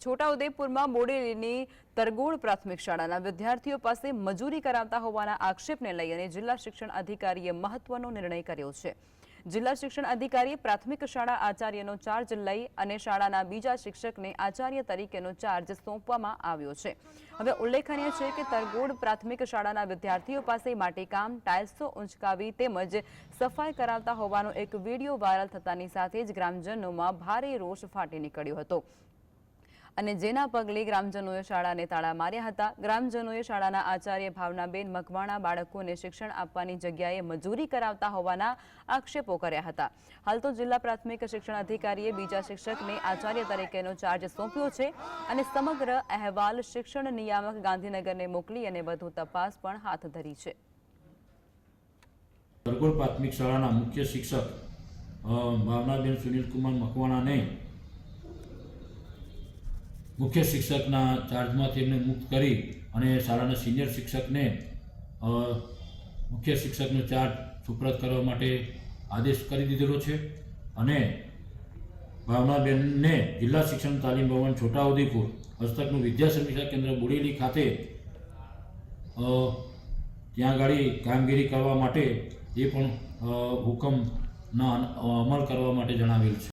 છોટાઉદેપુરમાં મોડેલીની તરગોળ પ્રાથમિક શાળાના વિદ્યાર્થીઓ પાસે મજૂરી કરાવતા હોવાના આક્ષેપને લઈ અને જિલ્લા શિક્ષણ અધિકારીએ મહત્વનો નિર્ણય કર્યો છે. જિલ્લા શિક્ષણ અધિકારીએ પ્રાથમિક શાળા આચાર્યનો ચાર્જ લઈ અને શાળાના બીજા શિક્ષકને આચાર્ય તરીકેનો ચાર્જ સોંપવામાં આવ્યો છે. હવે ઉલ્લેખનીય છે કે તરગોડ પ્રાથમિક શાળાના વિદ્યાર્થીઓ પાસે માટીકામ ટાઇલ્સો ઉંચકાવી તેમજ સફાઈ કરાવતા હોવાનો એક વીડિયો વાયરલ થતાની સાથે જ ગ્રામજનોમાં ભારે રોષ ફાટી નીકળ્યો હતો. અને જેના પગલે ગ્રામજનોએ શાળાને તાળા માર્યા હતા. ગ્રામજનોએ શાળાના આચાર્ય ભાવનાબેન મકવાણા બાળકોને શિક્ષણ આપવાની જગ્યાએ મજૂરી કરાવતા હોવાના આક્ષેપો કર્યા હતા. હાલ તો જિલ્લા પ્રાથમિક શિક્ષણ અધિકારીએ બીજા શિક્ષકને આચાર્ય તરીકેનો ચાર્જ સોંપ્યો છે અને સમગ્ર અહેવાલ શિક્ષણ નિયામક ગાંધીનગરને મોકલી અને વધુ તપાસ પણ હાથ ધરી છે. તરગોળ પ્રાથમિક શાળાના મકવાણાને મુખ્ય શિક્ષકના ચાર્જમાંથી એમને મુક્ત કરી અને શાળાના સિનિયર શિક્ષકને મુખ્ય શિક્ષકનો ચાર્જ સુપ્રત કરવા માટે આદેશ કરી દીધેલો છે. અને ભાવનાબેનને જિલ્લા શિક્ષણ તાલીમ ભવન છોટાઉદેપુર હસ્તકનું વિદ્યા સમીક્ષા કેન્દ્ર બોડેલી ખાતે ત્યાં આગળ કામગીરી કરવા માટે એ પણ હુકમના અમલ કરવા માટે જણાવેલ છે.